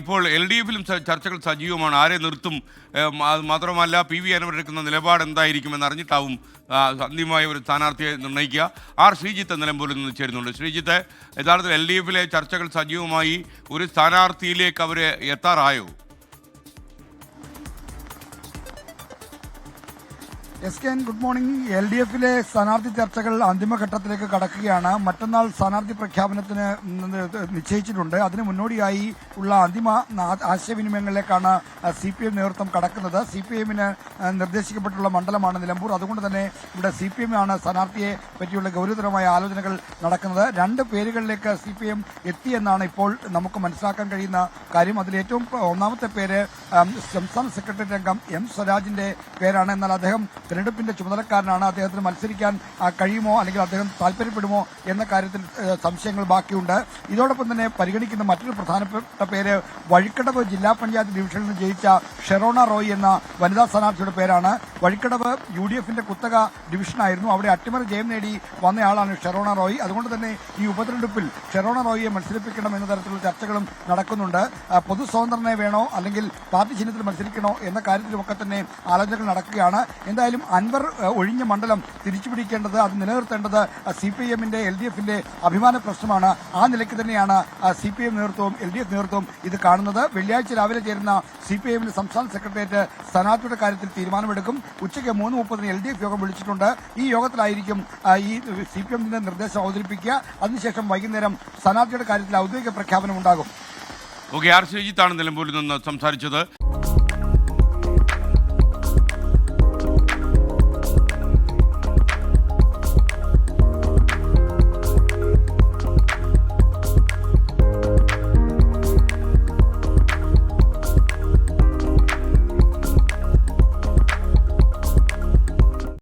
ഇപ്പോൾ L D എഫിലും ചർച്ചകൾ സജീവമാണ്. ആരെ നിർത്തും? മാത്രമല്ല പി വി അൻവർ എടുക്കുന്ന നിലപാട് എന്തായിരിക്കുമെന്ന് അറിഞ്ഞിട്ടാവും അന്തിമമായ ഒരു സ്ഥാനാർത്ഥിയെ നിർണയിക്കുക ആർ ശ്രീജിത്ത് നിലമ്പൂരിൽ നിന്ന് ചേരുന്നുണ്ട് ശ്രീജിത്ത് യഥാർത്ഥത്തിൽ എൽ ഡി എഫിലെ ചർച്ചകൾ സജീവമായി ഒരു സ്ഥാനാർത്ഥിയിലേക്ക് അവർ എത്താറായോ? S K N good morning L D എഫിലെ സ്ഥാനാർത്ഥി ചർച്ചകൾ അന്തിമഘട്ടത്തിലേക്ക് കടക്കുകയാണ്. മറ്റന്നാൾ സ്ഥാനാർത്ഥി പ്രഖ്യാപനത്തിന് നിശ്ചയിച്ചിട്ടുണ്ട്. അതിന് മുന്നോടിയായി ഉള്ള അന്തിമ ആശയവിനിമയങ്ങളിലേക്കാണ് സി പി എം നേതൃത്വം കടക്കുന്നത്. സി പി എമ്മിന് നിർദ്ദേശിക്കപ്പെട്ടുള്ള മണ്ഡലമാണ് നിലമ്പൂർ. അതുകൊണ്ട് തന്നെ ഇവിടെ സി പി എമ്മാണ് സ്ഥാനാർത്ഥിയെ പറ്റിയുള്ള ഗൗരവതരമായ ആലോചനകൾ നടക്കുന്നത്. രണ്ട് പേരുകളിലേക്ക് സി പി എം എത്തിയെന്നാണ് ഇപ്പോൾ നമുക്ക് മനസ്സിലാക്കാൻ കഴിയുന്ന കാര്യം. അതിൽ ഏറ്റവും ഒന്നാമത്തെ പേര് സംസ്ഥാന സെക്രട്ടറി അംഗം എം സ്വരാജിന്റെ പേരാണ്. എന്നാൽ അദ്ദേഹം തെരഞ്ഞെടുപ്പിന്റെ ചുമതലക്കാരനാണ് അദ്ദേഹത്തിന് മത്സരിക്കാൻ കഴിയുമോ? അല്ലെങ്കിൽ അദ്ദേഹം താല്പര്യപ്പെടുമോ? എന്ന കാര്യത്തിൽ സംശയങ്ങൾ ബാക്കിയുണ്ട്. ഇതോടൊപ്പം തന്നെ പരിഗണിക്കുന്ന മറ്റൊരു പ്രധാനപ്പെട്ട പേര് വഴിക്കടവ് ജില്ലാ പഞ്ചായത്ത് ഡിവിഷനിൽ നിന്ന് ജയിച്ച ഷെറോണ റോയ് എന്ന വനിതാ സ്ഥാനാർത്ഥിയുടെ പേരാണ്. വഴിക്കടവ് യു ഡി എഫിന്റെ കുത്തക ഡിവിഷനായിരുന്നു അവിടെ അട്ടിമറി ജയം നേടി വന്നയാളാണ് ഷെറോണ റോയ്. അതുകൊണ്ട് തന്നെ ഈ ഉപതെരഞ്ഞെടുപ്പിൽ ഷെറോണ റോയിയെ മത്സരിപ്പിക്കണം എന്ന തരത്തിലുള്ള ചർച്ചകളും നടക്കുന്നുണ്ട്. പൊതു സ്വതന്ത്രനെ വേണോ? അല്ലെങ്കിൽ പാർട്ടി ചിഹ്നത്തിൽ മത്സരിക്കണോ? എന്ന കാര്യത്തിലുമൊക്കെ തന്നെ ആലോചനകൾ നടക്കുകയാണ്. എന്തായാലും അൻവർ ഒഴിഞ്ഞ മണ്ഡലം തിരിച്ചു പിടിക്കേണ്ടത് അത് നിലനിർത്തേണ്ടത് സി പി എമ്മിന്റെ എൽ ഡി എഫിന്റെ അഭിമാന പ്രശ്നമാണ്. ആ നിലയ്ക്ക് തന്നെയാണ് സി പി എം നേതൃത്വവും എൽ ഡി എഫ് നേതൃത്വവും ഇത് കാണുന്നത്. വെള്ളിയാഴ്ച രാവിലെ ചേരുന്ന സി പി എമ്മിന്റെ സംസ്ഥാന സെക്രട്ടേറിയറ്റ് സ്ഥാനാർത്ഥിയുടെ കാര്യത്തിൽ തീരുമാനമെടുക്കും. ഉച്ചയ്ക്ക് മൂന്ന് മുപ്പതിന് എൽ ഡി എഫ് യോഗം വിളിച്ചിട്ടുണ്ട്. ഈ യോഗത്തിലായിരിക്കും ഈ സി പി എമ്മിന്റെ നിർദ്ദേശം അവതരിപ്പിക്കുക. അതിനുശേഷം വൈകുന്നേരം സ്ഥാനാർത്ഥിയുടെ കാര്യത്തിൽ ഔദ്യോഗിക പ്രഖ്യാപനം ഉണ്ടാകും ഓക്കെ ആർ ശ്രീജിത്താണ് നിലമ്പൂരിൽ നിന്ന് സംസാരിച്ചത്.